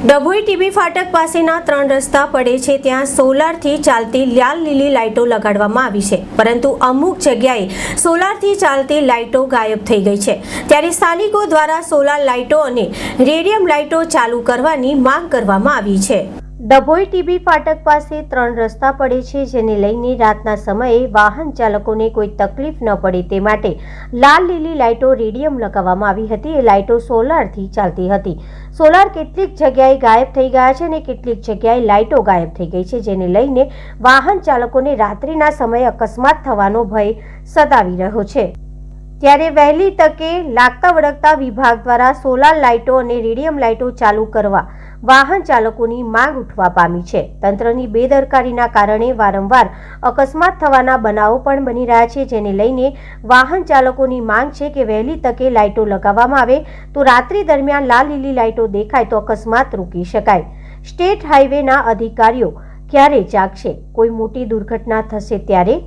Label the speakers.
Speaker 1: Dabhoi TB ફાટક પાસેના ત્રણ રસ્તા પડે છે. ત્યાં સોલારથી ચાલતી લાલ લીલી લાઇટો લગાડવામાં આવી છે. પરંતુ અમુક જગ્યાએ સોલારથી ચાલતી લાઇટો ગાયબ થઈ ગઈ છે. ત્યારે સ્થાનિકો દ્વારા સોલાર લાઇટો અને રેડિયમ લાઇટો ચાલુ કરવાની માંગ કરવામાં આવી છે. ડભોઈ ટીબી ફાટક પાસે ત્રણ રસ્તા પડે છે, જેને લઈને રાતના સમયે વાહન ચાલકોને કોઈ તકલીફ ન પડે તે માટે લાલ લીલી લાઇટો રેડિયમ લગાવવામાં આવી હતી. એ લાઇટો સોલારથી ચાલતી હતી. સોલાર કેટલીક જગ્યાએ ગાયબ થઈ ગયા છે અને કેટલીક જગ્યાએ લાઇટો ગાયબ થઈ ગઈ છે, જેને લઈને વાહન ચાલકોને રાત્રિના સમયે અકસ્માત થવાનો ભય સતાવી રહ્યો છે. ત્યારે વહેલી તકે લાગતા વળગતા વિભાગ દ્વારા સોલાર લાઇટો અને રેડિયમ લાઇટો ચાલુ કરવા વાહન ચાલકોની માંગ ઉઠવા પામી છે. તંત્રની બેદરકારીના કારણે વારંવાર અકસ્માત થવાના બનાવો પણ બની રહ્યા છે, જેને લઈને વાહન ચાલકોની માંગ છે કે વહેલી તકે લાઇટો લગાવવામાં આવે. તો રાત્રિ દરમિયાન લાલ લીલી લાઇટો દેખાય તો અકસ્માત રોકી શકાય. સ્ટેટ હાઈવેના અધિકારીઓ ક્યારે જાગશે? કોઈ મોટી દુર્ઘટના થશે ત્યારે?